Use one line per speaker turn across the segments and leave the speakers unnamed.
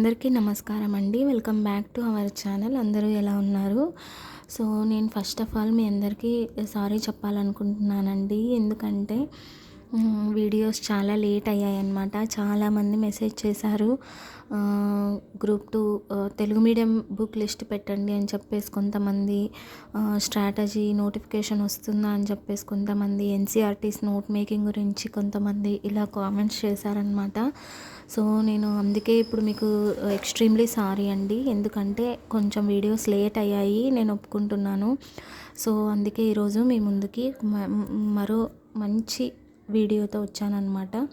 అందరికీ నమస్కారం అండి. Welcome back to our channel. అందరూ ఎలా ఉన్నారు? సో నేను ఫస్ట్ ఆఫ్ ఆల్ మీ అందరికీ సారీ చెప్పాలనుకుంటున్నానండి. ఎందుకంటే వీడియోస్ చాలా లేట్ అయ్యాయన్నమాట. చాలామంది మెసేజ్ చేశారు group two Telugu medium book list పెట్టండి అని చెప్పేసి కొంతమంది స్ట్రాటజీ నోటిఫికేషన్ వస్తుందా అని చెప్పేసి కొంతమంది ఎన్సీఆర్టీస్ నోట్ మేకింగ్ గురించి కొంతమంది ఇలా కామెంట్స్ చేశారనమాట సో నేను అందుకే ఇప్పుడు మీకు ఎక్స్ట్రీమ్లీ సారీ అండి. ఎందుకంటే కొంచెం వీడియోస్ లేట్ అయ్యాయి నేను ఒప్పుకుంటున్నాను. సో అందుకే ఈరోజు మీ ముందుకి మ- మరో మంచి వీడియోతో వచ్చానమాట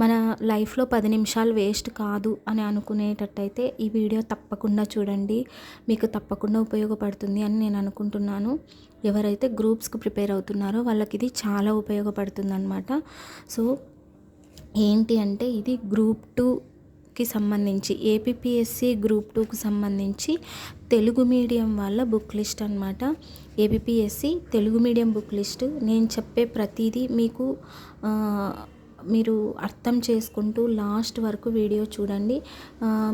మన లైఫ్లో పది నిమిషాలు వేస్ట్ కాదు అని అనుకునేటట్టయితే ఈ వీడియో తప్పకుండా చూడండి. మీకు తప్పకుండా ఉపయోగపడుతుంది అని నేను అనుకుంటున్నాను. ఎవరైతే గ్రూప్స్కి ప్రిపేర్ అవుతున్నారో వాళ్ళకి ఇది చాలా ఉపయోగపడుతుంది అనమాట సో ఏంటి అంటే ఇది గ్రూప్ టూకి సంబంధించి ఏపీఎస్సి గ్రూప్ టూకి సంబంధించి తెలుగు మీడియం వాళ్ళ బుక్ లిస్ట్ అనమాట APSC Telugu medium book list. నేను చెప్పే ప్రతిదీ మీకు మీరు అర్థం చేసుకుంటూ లాస్ట్ వరకు వీడియో చూడండి.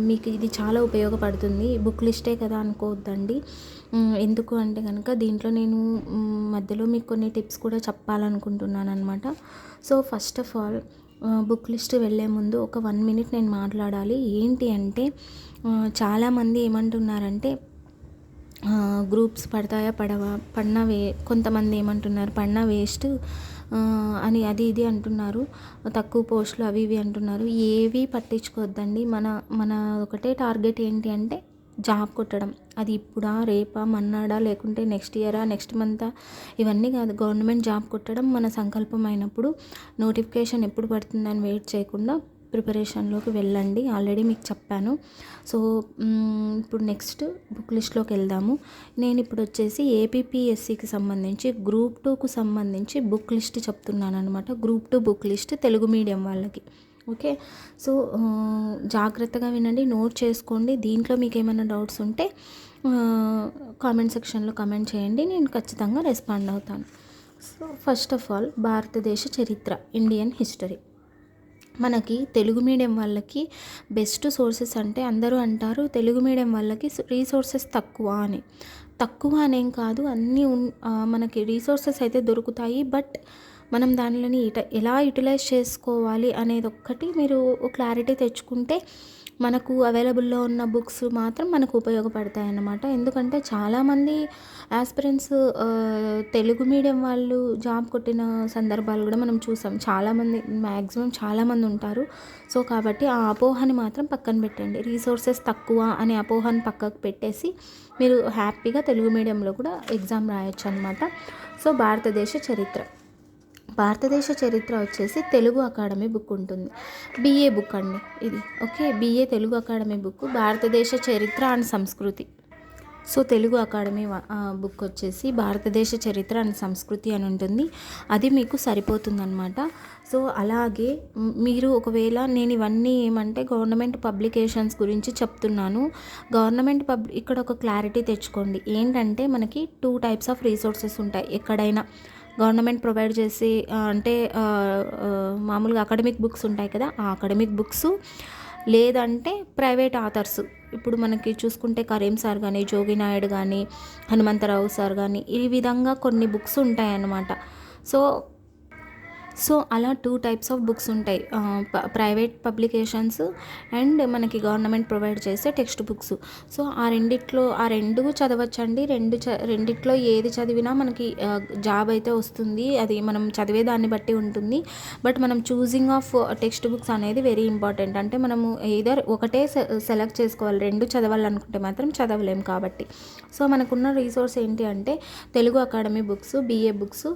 మీకు ఇది చాలా ఉపయోగపడుతుంది. బుక్ లిస్టే కదా అనుకోవద్దండి. ఎందుకు అంటే కనుక దీంట్లో నేను మధ్యలో మీకు కొన్ని టిప్స్ కూడా చెప్పాలనుకుంటున్నాను అనమాట so first of all book list వెళ్ళే ముందు ఒక వన్ మినిట్ నేను మాట్లాడాలి. ఏంటి అంటే చాలామంది ఏమంటున్నారంటే గ్రూప్స్ పడతాయా పడవా పడినా వే కొంతమంది ఏమంటున్నారు పడినా వేస్ట్ అని అది ఇది అంటున్నారు తక్కువ పోస్టులు అవి ఇవి అంటున్నారు. ఏవి పట్టించుకోవద్దండి. మన మన ఒకటే టార్గెట్ ఏంటి అంటే జాబ్ కొట్టడం. అది ఇప్పుడా రేపా మన్నాడా లేకుంటే నెక్స్ట్ ఇయరా నెక్స్ట్ మంతా? ఇవన్నీ కాదు. గవర్నమెంట్ జాబ్ కొట్టడం మన సంకల్పం అయినప్పుడు నోటిఫికేషన్ ఎప్పుడు పడుతుందని వెయిట్ చేయకుండా ప్రిపరేషన్లోకి వెళ్ళండి. ఆల్రెడీ మీకు చెప్పాను. సో ఇప్పుడు నెక్స్ట్ బుక్ లిస్ట్లోకి వెళ్దాము. నేను ఇప్పుడు వచ్చేసి ఏపీపీఎస్సికి సంబంధించి గ్రూప్ టూకు సంబంధించి బుక్ లిస్ట్ చెప్తున్నాను అనమాట group two book list Telugu medium వాళ్ళకి. ఓకే? సో జాగ్రత్తగా వినండి నోట్ చేసుకోండి. దీంట్లో మీకు ఏమైనా డౌట్స్ ఉంటే కామెంట్ సెక్షన్లో కామెంట్ చేయండి. నేను ఖచ్చితంగా రెస్పాండ్ అవుతాను. సో ఫస్ట్ ఆఫ్ ఆల్ భారతదేశ చరిత్ర ఇండియన్ హిస్టరీ. మనకి తెలుగు మీడియం వాళ్ళకి బెస్ట్ సోర్సెస్ అంటే అందరూ అంటారు తెలుగు మీడియం వాళ్ళకి రీసోర్సెస్ తక్కువ అని. తక్కువ అనేం కాదు అన్నీ మనకి రీసోర్సెస్ అయితే దొరుకుతాయి బట్ మనం దానిలోని ఇట ఎలా యూటిలైజ్ చేసుకోవాలి అనేది ఒక్కటి మీరు క్లారిటీ తెచ్చుకుంటే మనకు అవైలబుల్లో ఉన్న బుక్స్ మాత్రం మనకు ఉపయోగపడతాయి అన్నమాట ఎందుకంటే చాలామంది ఆస్పిరెంట్స్ తెలుగు మీడియం వాళ్ళు జాబ్ కొట్టిన సందర్భాలు కూడా మనం చూసాం. చాలామంది మ్యాక్సిమం చాలామంది ఉంటారు. సో కాబట్టి ఆ అపోహని మాత్రం పక్కన పెట్టండి. రీసోర్సెస్ తక్కువ అనే అపోహను పక్కకు పెట్టేసి మీరు హ్యాపీగా తెలుగు మీడియంలో కూడా ఎగ్జామ్ రాయొచ్చు అనమాట సో భారతదేశ చరిత్ర. భారతదేశ చరిత్ర వచ్చేసి తెలుగు అకాడమీ బుక్ ఉంటుంది. బిఏ బుక్ అండి ఇది. Okay? BA Telugu Academy book భారతదేశ చరిత్ర అండ్ సంస్కృతి. సో తెలుగు అకాడమీ బుక్ వచ్చేసి భారతదేశ చరిత్ర అండ్ సంస్కృతి అని ఉంటుంది. అది మీకు సరిపోతుందన్నమాట. సో అలాగే మీరు ఒకవేళ నేను ఇవన్నీ ఏమంటే గవర్నమెంట్ పబ్లికేషన్స్ గురించి చెప్తున్నాను. గవర్నమెంట్ పబ్ ఇక్కడ ఒక క్లారిటీ తెచ్చుకోండి. ఏంటంటే మనకి టూ టైప్స్ ఆఫ్ రీసోర్సెస్ ఉంటాయి. ఎక్కడైనా గవర్నమెంట్ ప్రొవైడ్ చేసి అంటే మామూలుగా అకాడమిక్ బుక్స్ ఉంటాయి కదా ఆ అకాడమిక్ బుక్స్ లేదంటే ప్రైవేట్ ఆథర్స్. ఇప్పుడు మనకి చూసుకుంటే కరీం సార్ కానీ జోగి నాయుడు కానీ హనుమంతరావు సార్ కానీ ఈ విధంగా కొన్ని బుక్స్ ఉంటాయన్నమాట. సో సో అలా టూ టైప్స్ ఆఫ్ బుక్స్ ఉంటాయి. ప్రైవేట్ పబ్లికేషన్స్ అండ్ మనకి గవర్నమెంట్ ప్రొవైడ్ చేసే టెక్స్ట్ బుక్స్. సో ఆ రెండిట్లో ఆ రెండు చదవచ్చండి. రెండు చ రెండిట్లో ఏది చదివినా మనకి జాబ్ అయితే వస్తుంది. అది మనం చదివే దాన్ని బట్టి ఉంటుంది. బట్ మనం చూసింగ్ ఆఫ్ టెక్స్ట్ బుక్స్ అనేది వెరీ ఇంపార్టెంట్. అంటే మనము ఏదర్ ఒకటే సెలెక్ట్ చేసుకోవాలి. రెండు చదవాలనుకుంటే మాత్రం చదవలేము కాబట్టి. సో మనకున్న రీసోర్స్ ఏంటి అంటే Telugu Academy books BA books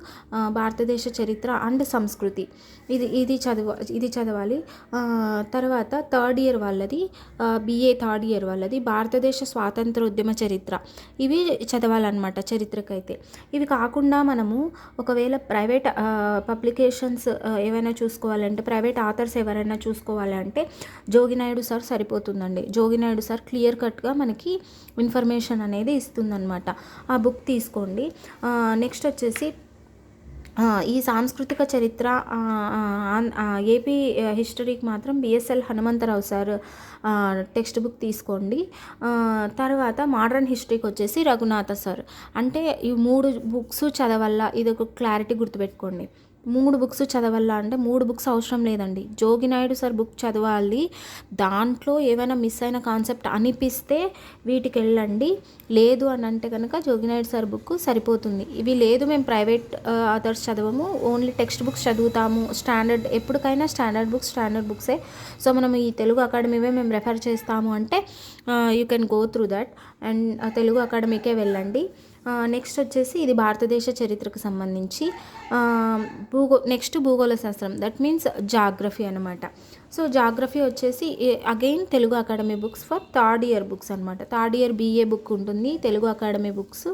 భారతదేశ చరిత్ర అండ్ సంస్కృతి. ఇది ఇది చదవ ఇది చదవాలి. తర్వాత థర్డ్ ఇయర్ వాళ్ళది బిఏ థర్డ్ ఇయర్ వాళ్ళది భారతదేశ స్వాతంత్ర ఉద్యమ చరిత్ర. ఇవి చదవాలన్నమాట చరిత్రకైతే. ఇవి కాకుండా మనము ఒకవేళ ప్రైవేట్ పబ్లికేషన్స్ ఏవైనా చూసుకోవాలంటే ప్రైవేట్ ఆథర్స్ ఎవరైనా చూసుకోవాలంటే జోగినాయుడు సార్ సరిపోతుందండి. జోగినాయుడు సార్ క్లియర్ కట్గా మనకి ఇన్ఫర్మేషన్ అనేది ఇస్తుందన్నమాట ఆ బుక్ తీసుకోండి. నెక్స్ట్ వచ్చేసి ఈ సాంస్కృతిక చరిత్ర ఏపీ హిస్టరీకి మాత్రం BSL Hanumantharao sir text book తీసుకోండి. తర్వాత మోడర్న్ హిస్టరీకి వచ్చేసి రఘునాథ సార్. అంటే ఈ మూడు బుక్స్ చదవల్ల ఇది ఒక క్లారిటీ గుర్తుపెట్టుకోండి. మూడు బుక్స్ చదవాలా అంటే మూడు బుక్స్ అవసరం లేదండి. జోగినాయుడు సార్ బుక్ చదవాలి. దాంట్లో ఏమైనా మిస్ అయిన కాన్సెప్ట్ అనిపిస్తే వీటికి వెళ్ళండి లేదు అని అంటే కనుక జోగినాయుడు సార్ బుక్ సరిపోతుంది. ఇవి లేదు మేము ప్రైవేట్ అదర్స్ చదవము. ఓన్లీ టెక్స్ట్ బుక్స్ చదువుతాము. స్టాండర్డ్ ఎప్పటికైనా స్టాండర్డ్ బుక్స్ స్టాండర్డ్ బుక్సే. సో మనం ఈ తెలుగు అకాడమీవే మేము రెఫర్ చేస్తాము అంటే you can go through that. And Telugu అకాడమీకే వెళ్ళండి. నెక్స్ట్ వచ్చేసి ఇది భారతదేశ చరిత్రకు సంబంధించి భూగో నెక్స్ట్ భూగోళ శాస్త్రం. దట్ మీన్స్ జాగ్రఫీ అనమాట సో జాగ్రఫీ వచ్చేసి again Telugu Academy books for third year books అనమాట థర్డ్ ఇయర్ బీఏ బుక్ ఉంటుంది తెలుగు అకాడమీ బుక్స్.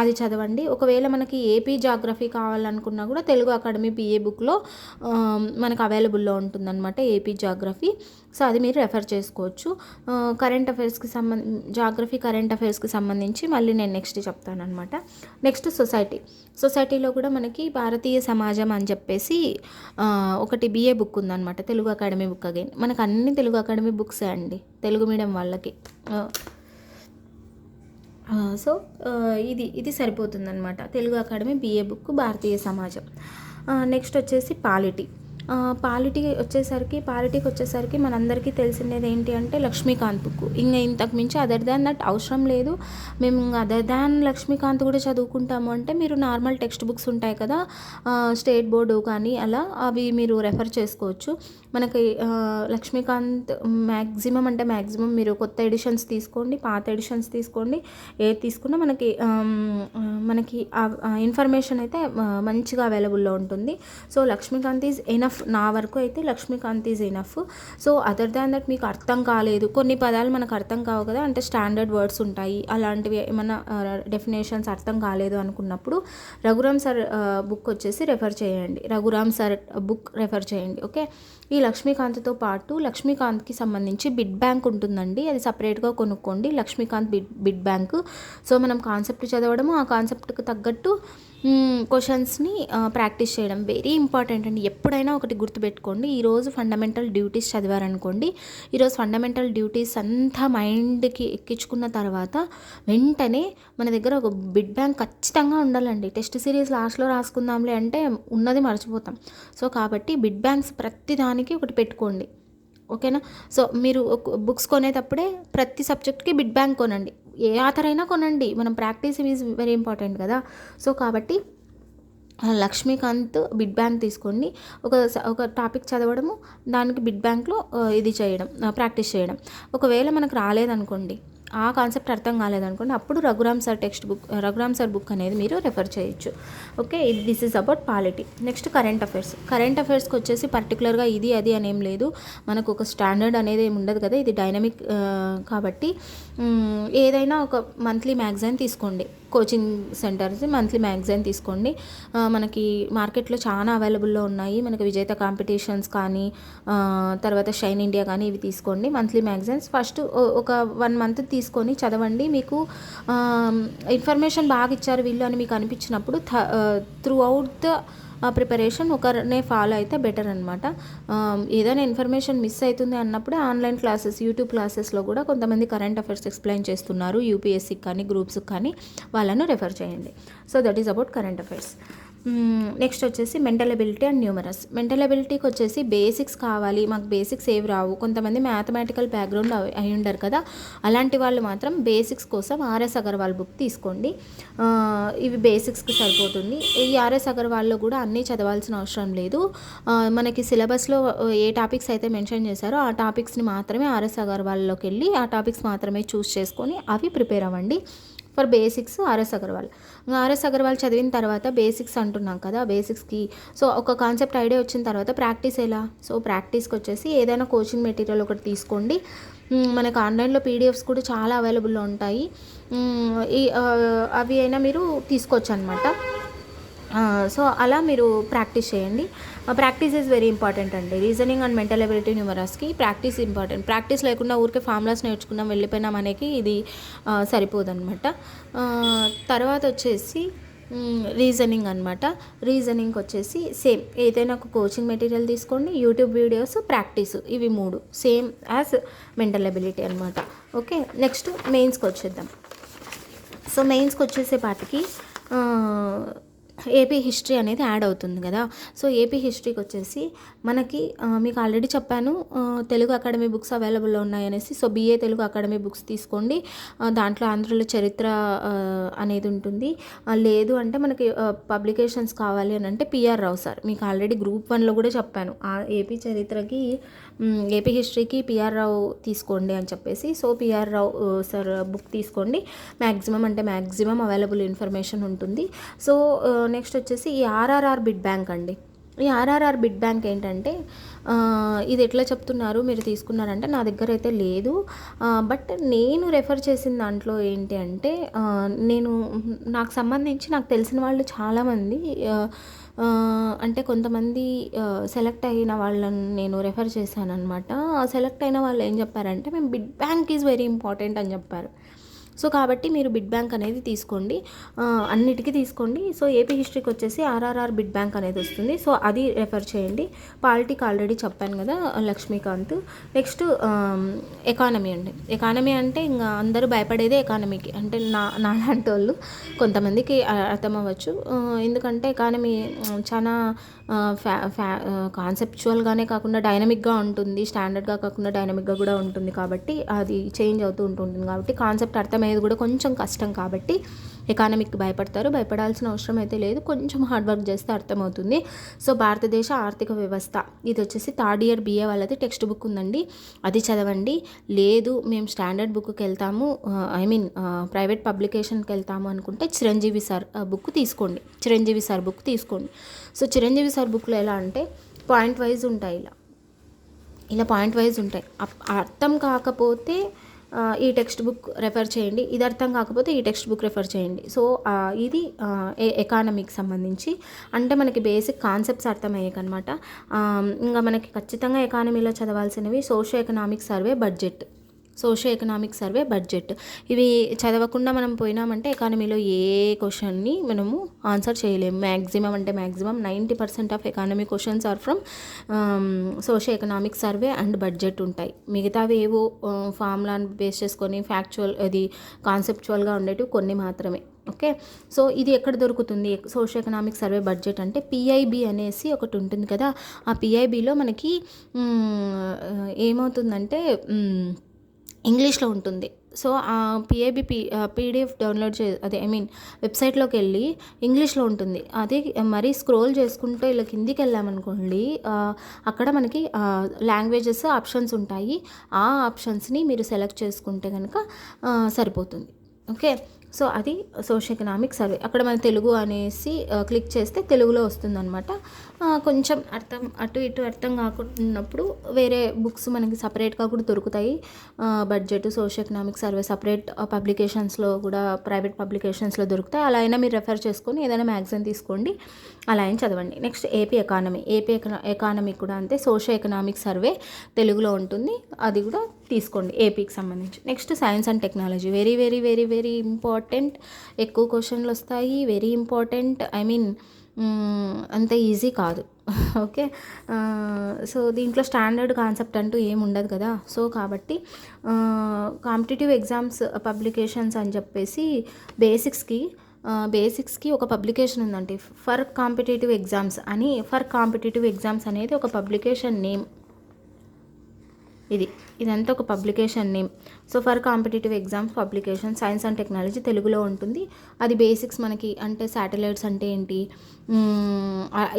అది చదవండి. ఒకవేళ మనకి ఏపీ జాగ్రఫీ కావాలనుకున్నా కూడా తెలుగు అకాడమీ బీఏ బుక్లో మనకు అవైలబుల్లో ఉంటుందన్నమాట ఏపీ జాగ్రఫీ. సో అది మీరు రెఫర్ చేసుకోవచ్చు. కరెంట్ అఫైర్స్కి సంబంధ జాగ్రఫీ కరెంట్ అఫైర్స్కి సంబంధించి మళ్ళీ నేను నెక్స్ట్ చెప్తానమాట నెక్స్ట్ సొసైటీ సొసైటీలో కూడా మనకి భారతీయ సమాజం అని చెప్పేసి ఒకటి బిఏ బుక్ ఉందన్నమాట. Telugu Academy book again. మనకు అన్ని తెలుగు అకాడమీ బుక్సే అండి? తెలుగు మీడియం వాళ్ళకి. సో ఇది ఇది సరిపోతుందనమాట తెలుగు అకాడమీ బిఏ బుక్ భారతీయ సమాజం. నెక్స్ట్ వచ్చేసి పాలిటీ. పాలిటీ వచ్చేసరికి పాలిటీకి వచ్చేసరికి మనందరికీ తెలిసినది ఏంటి అంటే లక్ష్మీకాంత్ బుక్ ఇంకా ఇంతకు మించి అదర్ దాన్ దట్ అవసరం లేదు. మేము అదర్ దాన్ లక్ష్మీకాంత్ కూడా చదువుకుంటాము అంటే మీరు నార్మల్ టెక్స్ట్ బుక్స్ ఉంటాయి కదా స్టేట్ బోర్డు కానీ అలా అవి మీరు రెఫర్ చేసుకోవచ్చు. మనకి లక్ష్మీకాంత్ మ్యాక్సిమం అంటే మ్యాక్సిమం మీరు కొత్త ఎడిషన్స్ తీసుకోండి పాత ఎడిషన్స్ తీసుకోండి. ఏది తీసుకున్నా మనకి మనకి ఇన్ఫర్మేషన్ అయితే మంచిగా అవైలబుల్లో ఉంటుంది. So Laxmikanth is enough. నా వరకు అయితే Laxmikanth is enough. So other than that మీకు అర్థం కాలేదు. కొన్ని పదాలు మనకు అర్థం కావు కదా అంటే స్టాండర్డ్ వర్డ్స్ ఉంటాయి. అలాంటివి ఏమన్నా డెఫినేషన్స్ అర్థం కాలేదు అనుకున్నప్పుడు రఘురామ్ సార్ బుక్ వచ్చేసి రెఫర్ చేయండి. రఘురామ్ సార్ బుక్ రెఫర్ చేయండి. ఓకే? ఈ లక్ష్మీకాంత్తో పాటు లక్ష్మీకాంత్కి సంబంధించి బిడ్ బ్యాంక్ ఉంటుందండి. అది సపరేట్గా కొనుక్కోండి. Laxmikanth bit bit bank. So మనం కాన్సెప్ట్ చదవడము ఆ కాన్సెప్ట్కి తగ్గట్టు క్వశ్చన్స్ని ప్రాక్టీస్ చేయడం వెరీ ఇంపార్టెంట్ అండి. ఎప్పుడైనా ఒకటి గుర్తుపెట్టుకోండి. ఈరోజు ఫండమెంటల్ డ్యూటీస్ చదివారనుకోండి. ఈరోజు ఫండమెంటల్ డ్యూటీస్ అంతా మైండ్కి ఎక్కించుకున్న తర్వాత వెంటనే మన దగ్గర ఒక బిడ్ బ్యాంక్ ఖచ్చితంగా ఉండాలండి. టెస్ట్ సిరీస్ లాస్ట్లో రాసుకుందాంలే అంటే ఉన్నది మర్చిపోతాం. సో కాబట్టి బిడ్ బ్యాంక్స్ ప్రతి దానికి ఒకటి పెట్టుకోండి. ఓకేనా? సో మీరు బుక్స్ కొనేటప్పుడే ప్రతి సబ్జెక్ట్కి బిడ్ బ్యాంక్ కొనండి. ఏ ఆథర్ అయినా కొనండి. మనం ప్రాక్టీస్ ఈజ్ వెరీ ఇంపార్టెంట్ కదా. సో కాబట్టి లక్ష్మీకాంత్ బిడ్ బ్యాంక్ తీసుకోండి. ఒక ఒక టాపిక్ చదవడము దానికి బిడ్ బ్యాంక్లో ఇది చేయడం ప్రాక్టీస్ చేయడం. ఒకవేళ మనకు రాలేదనుకోండి ఆ కాన్సెప్ట్ అర్థం కాలేదనుకోండి అప్పుడు Raghuram sir text book Raghuram sir book అనేది మీరు రెఫర్ చేయొచ్చు. ఓకే ఇది this is about polity next current affairs current అఫైర్స్కి వచ్చేసి పర్టికులర్గా ఇది అది అనేం లేదు. మనకు ఒక స్టాండర్డ్ అనేది ఏమి ఉండదు కదా ఇది డైనమిక్ కాబట్టి ఏదైనా ఒక మంత్లీ మ్యాగజైన్ తీసుకోండి. కోచింగ్ సెంటర్స్ మంత్లీ మ్యాగజైన్ తీసుకోండి. మనకి మార్కెట్లో చాలా అవైలబుల్లో ఉన్నాయి. మనకి విజేత కాంపిటీషన్స్ కానీ తర్వాత షైన్ ఇండియా కానీ ఇవి తీసుకోండి. మంత్లీ మ్యాగజైన్స్ ఫస్ట్ ఒక వన్ మంత్ తీసుకొని చదవండి. మీకు ఇన్ఫర్మేషన్ బాగా ఇచ్చారు వీళ్ళు అని మీకు అనిపించినప్పుడు త్రూ అవుట్ ద ప్రిపరేషన్ ఒకరినే ఫాలో అయితే బెటర్ అనమాట ఏదైనా ఇన్ఫర్మేషన్ మిస్ అవుతుంది అన్నప్పుడు ఆన్లైన్ క్లాసెస్ యూట్యూబ్ క్లాసెస్లో కూడా కొంతమంది కరెంట్ అఫైర్స్ ఎక్స్ప్లెయిన్ చేస్తున్నారు యూపీఎస్సీకి కానీ గ్రూప్స్కి కానీ వాళ్ళను రెఫర్ చేయండి. So that is about current affairs next వచ్చేసి mental ability and numerous. Mental ఎబిలిటీకి వచ్చేసి బేసిక్స్ కావాలి. మాకు బేసిక్స్ ఏవి రావు. కొంతమంది మ్యాథమెటికల్ బ్యాక్గ్రౌండ్ అయి ఉండరు కదా. అలాంటి వాళ్ళు మాత్రం బేసిక్స్ కోసం ఆర్ఎస్ అగర్వాల్ బుక్ తీసుకోండి. ఇవి బేసిక్స్కి సరిపోతుంది. ఈ ఆర్ఎస్ అగర్వాల్లో కూడా అన్నీ చదవాల్సిన అవసరం లేదు. మనకి సిలబస్లో ఏ టాపిక్స్ అయితే మెన్షన్ చేశారో ఆ టాపిక్స్ని మాత్రమే ఆర్ఎస్ అగర్వాల్లోకి వెళ్ళి ఆ టాపిక్స్ మాత్రమే చూస్ చేసుకొని అవి ప్రిపేర్ అవ్వండి. For basics RS Agarwal. RS Agarwal చదివిన తర్వాత బేసిక్స్ అంటున్నాం కదా బేసిక్స్కి. సో ఒక కాన్సెప్ట్ ఐడియా వచ్చిన తర్వాత ప్రాక్టీస్ ఎలా? సో ప్రాక్టీస్కి వచ్చేసి ఏదైనా కోచింగ్ మెటీరియల్ ఒకటి తీసుకోండి. మనకు ఆన్లైన్లో పీడిఎఫ్స్ కూడా చాలా అవైలబుల్లో ఉంటాయి. ఈ అవి అయినా మీరు తీసుకోవచ్చు అనమాట సో అలా మీరు ప్రాక్టీస్ చేయండి. ప్రాక్టీస్ ఈజ్ వెరీ ఇంపార్టెంట్ అండి. రీజనింగ్ అండ్ మెంటల్ ఎబిలిటీ న్యూమరస్కి ప్రాక్టీస్ ఇంపార్టెంట్ ప్రాక్టీస్ లేకుండా ఊరికే ఫార్ములాస్ నేర్చుకున్నాం వెళ్ళిపోయినాం అనేకి ఇది సరిపోదన్నమాట. తర్వాత వచ్చేసి రీజనింగ్ అనమాట రీజనింగ్ వచ్చేసి సేమ్ ఏదైనా ఒక కోచింగ్ మెటీరియల్ తీసుకోండి యూట్యూబ్ వీడియోస్ ప్రాక్టీస్ ఇవి మూడు. సేమ్ యాజ్ మెంటల్ ఎబిలిటీ అనమాట ఓకే నెక్స్ట్ మెయిన్స్కి వచ్చేద్దాం. సో మెయిన్స్కి వచ్చేసేపాటికి ఏపీ హిస్టరీ అనేది యాడ్ అవుతుంది కదా. సో ఏపీ హిస్టరీకి వచ్చేసి మనకి మీకు ఆల్రెడీ చెప్పాను తెలుగు అకాడమీ బుక్స్ అవైలబుల్లో ఉన్నాయనేసి so BA Telugu Academy books తీసుకోండి. దాంట్లో ఆంధ్రుల చరిత్ర అనేది ఉంటుంది. లేదు అంటే మనకి పబ్లికేషన్స్ కావాలి అని అంటే పిఆర్ రావు సార్. మీకు ఆల్రెడీ గ్రూప్ వన్లో కూడా చెప్పాను. ఆ ఏపీ చరిత్రకి ఏపీ హిస్టరీకి పిఆర్ రావు తీసుకోండి అని చెప్పేసి so PR Rao sir book తీసుకోండి. మ్యాక్సిమం అంటే మ్యాక్సిమం అవైలబుల్ ఇన్ఫర్మేషన్ ఉంటుంది. సో నెక్స్ట్ వచ్చేసి ఈ ఆర్ఆర్ఆర్ బిడ్ బ్యాంక్ అండి. ఈ ఆర్ఆర్ఆర్ బిడ్ బ్యాంక్ ఏంటంటే ఇది ఎట్లా చెప్తున్నారు మీరు తీసుకున్నారంటే నా దగ్గర అయితే లేదు. బట్ నేను రెఫర్ చేసిన దాంట్లో ఏంటి అంటే నేను నాకు సంబంధించి నాకు తెలిసిన వాళ్ళు చాలామంది అంటే కొంతమంది సెలెక్ట్ అయిన వాళ్ళని నేను రెఫర్ చేశాను అనమాట సెలెక్ట్ అయిన వాళ్ళు ఏం చెప్పారంటే మేము bit bank is very important అని చెప్పారు. సో కాబట్టి మీరు బిడ్ బ్యాంక్ అనేది తీసుకోండి. అన్నిటికీ తీసుకోండి. సో ఏపీ హిస్టరీకి వచ్చేసి ఆర్ఆర్ఆర్ బిడ్ బ్యాంక్ అనేది వస్తుంది. సో అది రెఫర్ చేయండి. పాలిటిక్ ఆల్రెడీ చెప్పాను కదా లక్ష్మీకాంత్. నెక్స్ట్ ఎకానమీ అండి. ఎకానమీ అంటే ఇంకా అందరూ భయపడేదే ఎకానమీకి. అంటే నా నాలాంటి వాళ్ళు కొంతమందికి అర్థమవ్వచ్చు. అర్థం అవ్వచ్చు ఎందుకంటే ఎకానమీ చాలా ఫ్యా ఫ్యా కాన్సెప్చువల్గానే కాకుండా డైనమిక్గా ఉంటుంది స్టాండర్డ్గా కాకుండా డైనమిక్గా కూడా ఉంటుంది కాబట్టి అది చేంజ్ అవుతూ ఉంటుంది కాబట్టి కాన్సెప్ట్ అర్థమయ్యేది కూడా కొంచెం కష్టం కాబట్టి ఎకానమిక్ భయపడతారు. భయపడాల్సిన అవసరం అయితే లేదు. కొంచెం హార్డ్ వర్క్ చేస్తే అర్థమవుతుంది. సో భారతదేశ ఆర్థిక వ్యవస్థ ఇది వచ్చేసి థర్డ్ ఇయర్ బిఏ వాళ్ళది టెక్స్ట్ బుక్ ఉందండి. అది చదవండి. లేదు మేము స్టాండర్డ్ బుక్కి వెళ్తాము. ఐ మీన్ ప్రైవేట్ పబ్లికేషన్కి వెళ్తాము అనుకుంటే చిరంజీవి సార్ బుక్ తీసుకోండి. చిరంజీవి సార్ బుక్ తీసుకోండి. సో చిరంజీవి సార్ బుక్లో ఎలా అంటే పాయింట్ వైజ్ ఉంటాయి ఇలా. ఇలా పాయింట్ వైజ్ ఉంటాయి. అప్- అర్థం కాకపోతే ఈ టెక్స్ట్ బుక్ రెఫర్ చేయండి. ఇది అర్థం కాకపోతే ఈ టెక్స్ట్ బుక్ రెఫర్ చేయండి. సో ఇది ఎకానమీకి e-, సంబంధించి. అంటే మనకి బేసిక్ కాన్సెప్ట్స్ అర్థమయ్యాయి అనమాట ఇంకా మనకి ఖచ్చితంగా ఎకానమీలో చదవాల్సినవి socio economic survey budget socio economic survey budget. ఇవి చదవకుండా మనం పోయినామంటే ఎకానమీలో ఏ క్వశ్చన్ని మనము ఆన్సర్ చేయలేము. మ్యాక్సిమం అంటే maximum ninety percent of economy questions are from socio economic survey and budget ఉంటాయి. మిగతావి ఏవో ఫార్ములాను బేస్ చేసుకొని ఫ్యాక్చువల్ అది కాన్సెప్చువల్గా ఉండేటివి కొన్ని మాత్రమే. ఓకే? సో ఇది ఎక్కడ దొరుకుతుంది? సోషల్ ఎకనామిక్ సర్వే బడ్జెట్ అంటే పిఐబి అనేసి ఒకటి ఉంటుంది కదా. ఆ పిఐబిలో మనకి ఏమవుతుందంటే ఇంగ్లీష్లో ఉంటుంది. సో ఆ పిఏబి పి పీడిఎఫ్ డౌన్లోడ్ చే అదే ఐ మీన్ వెబ్సైట్లోకి వెళ్ళి ఇంగ్లీష్లో ఉంటుంది. అదే మరీ స్క్రోల్ చేసుకుంటూ ఇలా కిందికి వెళ్ళామనుకోండి అక్కడ మనకి లాంగ్వేజెస్ ఆప్షన్స్ ఉంటాయి. ఆ ఆప్షన్స్ని మీరు సెలెక్ట్ చేసుకుంటే కనుక సరిపోతుంది. ఓకే? సో అది సోషల్ ఎకనామిక్ సర్వే అక్కడ మన తెలుగు అనేసి క్లిక్ చేస్తే తెలుగులో వస్తుందన్నమాట. కొంచెం అర్థం అటు ఇటు అర్థం కాకున్నప్పుడు వేరే బుక్స్ మనకి సపరేట్గా కూడా దొరుకుతాయి. Budget social economic survey separate పబ్లికేషన్స్లో కూడా ప్రైవేట్ పబ్లికేషన్స్లో దొరుకుతాయి. అలా అయినా మీరు రెఫర్ చేసుకొని ఏదైనా మ్యాగజైన్ తీసుకోండి అలా అయినా చదవండి. Next AP economy. ఏపీ ఎకనా ఎకానమీ కూడా అంతే. సోషల్ ఎకనామిక్ సర్వే తెలుగులో ఉంటుంది. అది కూడా తీసుకోండి ఏపీకి సంబంధించి. Next science and technology very very very very important ఎక్కువ క్వశ్చన్లు వస్తాయి వెరీ ఇంపార్టెంట్ ఐ మీన్ అంత ఈజీ కాదు. ఓకే సో దీంట్లో స్టాండర్డ్ కాన్సెప్ట్ అంటూ ఏమి ఉండదు కదా? సో కాబట్టి కాంపిటేటివ్ ఎగ్జామ్స్ పబ్లికేషన్స్ అని చెప్పేసి బేసిక్స్కి బేసిక్స్కి ఒక పబ్లికేషన్ ఉందండి ఫర్ కాంపిటేటివ్ ఎగ్జామ్స్ అని ఫర్ కాంపిటేటివ్ ఎగ్జామ్స్ అనేది ఒక పబ్లికేషన్ నేమ్ ఇది. ఇదంతా ఒక publication name. So for competitive exams publication science and technology తెలుగులో ఉంటుంది. అది బేసిక్స్ మనకి అంటే శాటిలైట్స్ అంటే ఏంటి?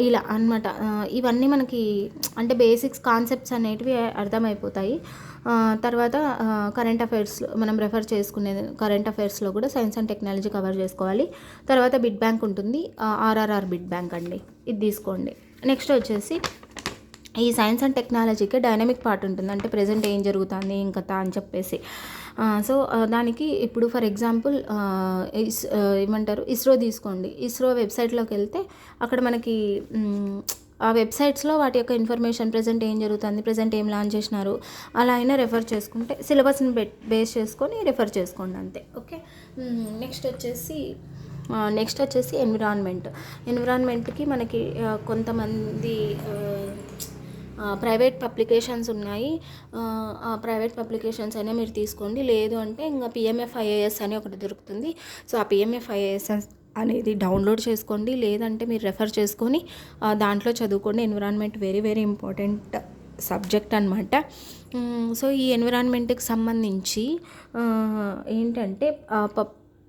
ఇలా అనమాట ఇవన్నీ మనకి అంటే బేసిక్స్ కాన్సెప్ట్స్ అనేటివి అర్థమైపోతాయి. తర్వాత కరెంట్ అఫైర్స్లో మనం రెఫర్ చేసుకునేది కరెంట్ అఫైర్స్లో కూడా సైన్స్ అండ్ టెక్నాలజీ కవర్ చేసుకోవాలి. తర్వాత బిడ్ బ్యాంక్ ఉంటుంది. ఆర్ఆర్ఆర్ బిడ్ బ్యాంక్ అండి. ఇది తీసుకోండి. నెక్స్ట్ వచ్చేసి ఈ సైన్స్ అండ్ టెక్నాలజీకి డైనమిక్ పార్ట్ ఉంటుంది. అంటే ప్రజెంట్ ఏం జరుగుతుంది ఏం కథ అని చెప్పేసి. సో దానికి ఇప్పుడు ఫర్ ఎగ్జాంపుల్ ఇస్ ఏమంటారు ఇస్రో తీసుకోండి. ఇస్రో వెబ్సైట్లోకి వెళ్తే అక్కడ మనకి ఆ వెబ్సైట్స్లో వాటి యొక్క ఇన్ఫర్మేషన్ ప్రజెంట్ ఏం జరుగుతుంది ప్రజెంట్ ఏం లాంచ్ చేసినారు అలా అయినా రెఫర్ చేసుకుంటే సిలబస్ని బేస్ చేసుకొని రెఫర్ చేసుకోండి అంతే. ఓకే? నెక్స్ట్ వచ్చేసి నెక్స్ట్ వచ్చేసి ఎన్విరాన్మెంట్. ఎన్విరాన్మెంట్కి మనకి కొంతమంది ప్రైవేట్ పబ్లికేషన్స్ ఉన్నాయి. ఆ, ప్రైవేట్ పబ్లికేషన్స్ అయినా మీరు తీసుకోండి. లేదు అంటే ఇంకా పిఎంఎఫ్ ఐఏఎస్ అని ఒకటి దొరుకుతుంది. సో ఆ పిఎంఎఫ్ ఐఏఎస్ అనేది డౌన్లోడ్ చేసుకోండి. లేదంటే మీరు రెఫర్ చేసుకొని దాంట్లో చదువుకోండి. Environment very very important subject అనమాట సో ఈ ఎన్విరాన్మెంట్కి సంబంధించి ఏంటంటే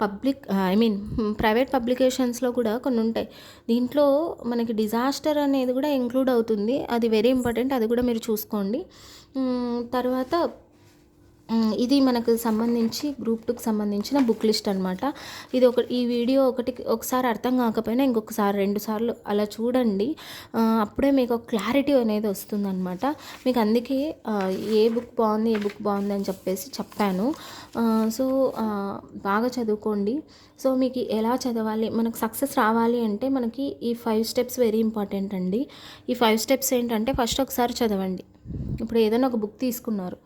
పబ్లిక్ ఐ మీన్ ప్రైవేట్ పబ్లికేషన్స్లో కూడా కొన్ని ఉంటాయి దీంట్లో మనకి డిజాస్టర్ అనేది కూడా ఇంక్లూడ్ అవుతుంది. అది వెరీ ఇంపార్టెంట్ అది కూడా మీరు చూసుకోండి. తర్వాత ఇది మనకు సంబంధించి గ్రూప్ టూకి సంబంధించిన బుక్ లిస్ట్ అనమాట ఇది ఒక ఈ వీడియో ఒకటి ఒకసారి అర్థం కాకపోయినా ఇంకొకసారి రెండు సార్లు అలా చూడండి. అప్పుడే మీకు ఒక క్లారిటీ అనేది వస్తుందన్నమాట. మీకు అందుకే ఏ బుక్ బాగుంది ఏ బుక్ బాగుంది అని చెప్పేసి చెప్పాను. సో బాగా చదువుకోండి. సో మీకు ఎలా చదవాలి మనకు సక్సెస్ రావాలి అంటే మనకి ఈ ఫైవ్ స్టెప్స్ వెరీ ఇంపార్టెంట్ అండి. ఈ ఫైవ్ స్టెప్స్ ఏంటంటే ఫస్ట్ ఒకసారి చదవండి. ఇప్పుడు ఏదైనా ఒక బుక్ తీసుకున్నారు.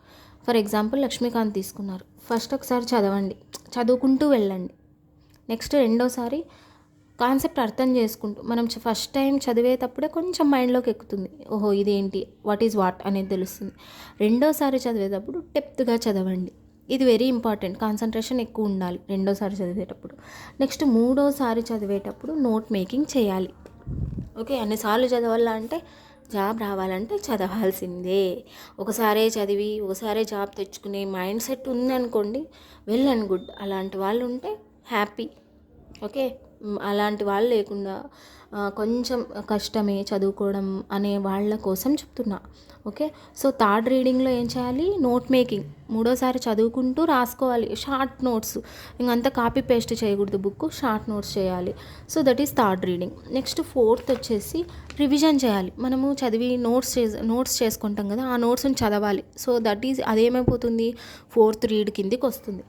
ఫర్ ఎగ్జాంపుల్ లక్ష్మీకాంత్ తీసుకున్నారు. ఫస్ట్ ఒకసారి చదవండి. చదువుకుంటూ వెళ్ళండి. నెక్స్ట్ రెండోసారి కాన్సెప్ట్ అర్థం చేసుకుంటూ మనం ఫస్ట్ టైం చదివేటప్పుడే కొంచెం మైండ్లోకి ఎక్కుతుంది. ఓహో ఇదేంటి? వాట్ ఈజ్ వాట్ అనేది తెలుస్తుంది. రెండోసారి చదివేటప్పుడు డెప్త్గా చదవండి. ఇది వెరీ ఇంపార్టెంట్ కాన్సన్ట్రేషన్ ఎక్కువ ఉండాలి రెండోసారి చదివేటప్పుడు. నెక్స్ట్ మూడోసారి చదివేటప్పుడు నోట్ మేకింగ్ చేయాలి. ఓకే అన్నిసార్లు చదవాలా అంటే జాబ్ రావాలంటే చదవాల్సిందే. ఒకసారే చదివి ఒకసారే జాబ్ తెచ్చుకునే మైండ్ సెట్ ఉందనుకోండి వెల్ అండ్ గుడ్. అలాంటి వాళ్ళు ఉంటే హ్యాపీ. ఓకే? అలాంటి వాళ్ళు లేకుండా కొంచెం కష్టమే చదువుకోవడం అనే వాళ్ళ కోసం చెప్తున్నా ఓకే? సో థర్డ్ రీడింగ్లో ఏం చేయాలి? Note making. మూడోసారి చదువుకుంటూ రాసుకోవాలి. Short notes. ఇంకంతా కాపీ పేస్ట్ చేయకూడదు బుక్ షార్ట్ నోట్స్ చేయాలి. So that is third reading. Next fourth వచ్చేసి రివిజన్ చేయాలి. మనము చదివి నోట్స్ చే నోట్స్ చేసుకుంటాం కదా ఆ నోట్స్ని చదవాలి. సో దట్ ఈజ్ అదేమైపోతుంది? ఫోర్త్ రీడ్ కిందికి వస్తుంది.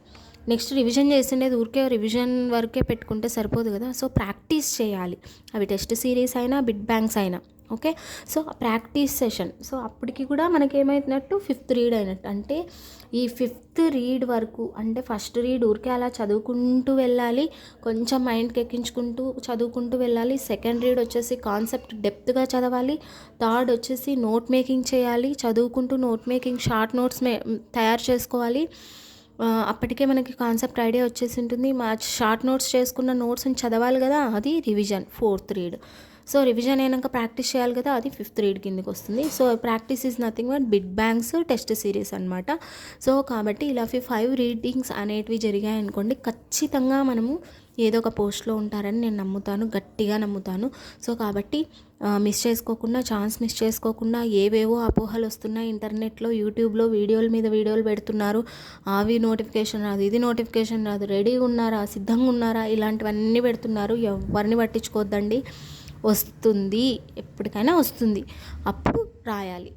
నెక్స్ట్ రివిజన్ చేసిండేది ఊరికే రివిజన్ వరకే పెట్టుకుంటే సరిపోదు కదా. సో ప్రాక్టీస్ చేయాలి. అవి టెస్ట్ సిరీస్ అయినా బిట్ బ్యాంక్స్ అయినా. Okay? So practice session. So అప్పటికి కూడా మనకి ఏమైనట్టు ఫిఫ్త్ రీడ్ అయినట్టు. అంటే ఈ ఫిఫ్త్ రీడ్ వరకు అంటే ఫస్ట్ రీడ్ ఊరికే అలా చదువుకుంటూ వెళ్ళాలి. కొంచెం మైండ్కి ఎక్కించుకుంటూ చదువుకుంటూ వెళ్ళాలి. సెకండ్ రీడ్ వచ్చేసి కాన్సెప్ట్ డెప్త్గా చదవాలి. థర్డ్ వచ్చేసి నోట్ మేకింగ్ చేయాలి. చదువుకుంటూ నోట్ మేకింగ్ షార్ట్ నోట్స్ మే తయారు చేసుకోవాలి. అప్పటికే మనకి కాన్సెప్ట్ ఐడియా వచ్చేసి ఉంటుంది. మా షార్ట్ నోట్స్ చేసుకున్న నోట్స్ని చదవాలి కదా అది revision fourth read so revision అయినాక ప్రాక్టీస్ చేయాలి కదా అది ఫిఫ్త్ రీడ్ కిందకి వస్తుంది. So practice is nothing but bit banks test series అనమాట సో కాబట్టి ఇలా ఫైవ్ రీడింగ్స్ అనేటివి జరిగాయి అనుకోండి ఖచ్చితంగా మనము ఏదో ఒక పోస్ట్లో ఉంటారని నేను నమ్ముతాను గట్టిగా నమ్ముతాను. సో కాబట్టి మిస్ చేసుకోకుండా ఛాన్స్ మిస్ చేసుకోకుండా ఏవేవో అపోహలు వస్తున్నాయి ఇంటర్నెట్లో యూట్యూబ్లో వీడియోల మీద వీడియోలు పెడుతున్నారు. అవి నోటిఫికేషన్ రాదు ఇది నోటిఫికేషన్ రాదు రెడీగా ఉన్నారా సిద్ధంగా ఉన్నారా ఇలాంటివన్నీ పెడుతున్నారు. ఎవరిని పట్టించుకోవద్దండి వస్తుంది ఎప్పటికైనా వస్తుంది. అప్పుడు రాయాలి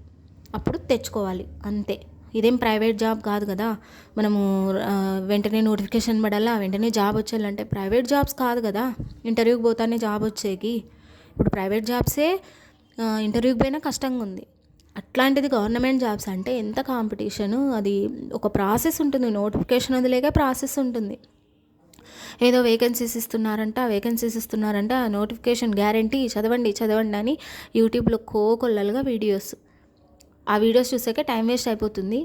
అప్పుడు తెచ్చుకోవాలి అంతే. ఇదేం ప్రైవేట్ జాబ్ కాదు కదా. మనము వెంటనే నోటిఫికేషన్ పడాలా వెంటనే జాబ్ వచ్చేయాలంటే ప్రైవేట్ జాబ్స్ కాదు కదా. ఇంటర్వ్యూకి పోతానే జాబ్ వచ్చేకి. ఇప్పుడు ప్రైవేట్ జాబ్సే ఇంటర్వ్యూకి పోయినా కష్టంగా ఉంది. అట్లాంటిది గవర్నమెంట్ జాబ్స్ అంటే ఎంత కాంపిటీషను అది ఒక ప్రాసెస్ ఉంటుంది. నోటిఫికేషన్ వదిలేకే ప్రాసెస్ ఉంటుంది. ఏదో వేకెన్సీస్ ఇస్తున్నారంట వేకెన్సీస్ ఇస్తున్నారంట ఆ నోటిఫికేషన్ గ్యారంటీ చదవండి చదవండి అని యూట్యూబ్లో కోకొల్లలుగా వీడియోస్. ఆ వీడియోస్ చూసాకే టైం వేస్ట్ అయిపోతుంది.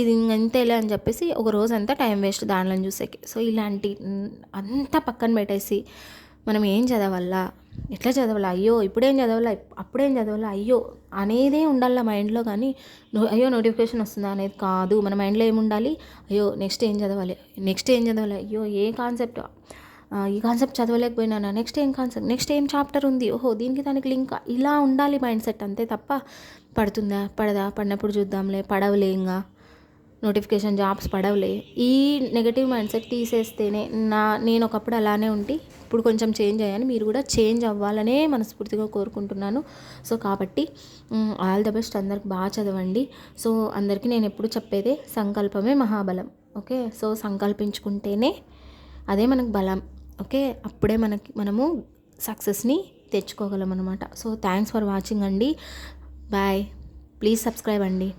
ఇది ఇంతేలే అని చెప్పేసి ఒక రోజు అంతా టైం వేస్ట్ దానిలో చూసాక. సో ఇలాంటి అంతా పక్కన పెట్టేసి మనం ఏం చదవాలా? ఎట్లా చదవాలా? అయ్యో ఇప్పుడేం చదవాలా? అప్పుడేం చదవాలా? అయ్యో అనేదే ఉండాలా మైండ్లో కానీ అయ్యో నోటిఫికేషన్ వస్తుందా అనేది కాదు. మన మైండ్లో ఏముండాలి? అయ్యో నెక్స్ట్ ఏం చదవాలి? నెక్స్ట్ ఏం చదవాలి? అయ్యో ఏ కాన్సెప్ట్? ఈ కాన్సెప్ట్ చదవలేకపోయినాను? నెక్స్ట్ ఏం కాన్సెప్ట్ నెక్స్ట్ ఏం చాప్టర్ ఉంది? ఓహో దీనికి దానికి లింక్ ఇలా ఉండాలి మైండ్ సెట్ అంతే తప్ప పడుతుందా? పడదా? పడినప్పుడు చూద్దాంలే. పడవలే ఇంకా. నోటిఫికేషన్ జాబ్స్ పడవలే. ఈ నెగటివ్ మైండ్ సెట్ తీసేస్తేనే నా నేను ఒకప్పుడు అలానే ఉండి ఇప్పుడు కొంచెం చేంజ్ అయ్యాను. మీరు కూడా చేంజ్ అవ్వాలనే మనస్ఫూర్తిగా కోరుకుంటున్నాను. సో కాబట్టి ఆల్ ద బెస్ట్ అందరికి బాగా చదవండి. సో అందరికీ నేను ఎప్పుడు చెప్పేదే సంకల్పమే మహాబలం. ఓకే సో సంకల్పించుకుంటేనే అదే మనకు బలం. ఓకే? అప్పుడే మనకి మనము సక్సెస్ని తెచ్చుకోగలం అనమాట సో థ్యాంక్స్ ఫర్ వాచింగ్ అండి. బాయ్. ప్లీజ్ సబ్స్క్రైబ్ అండి.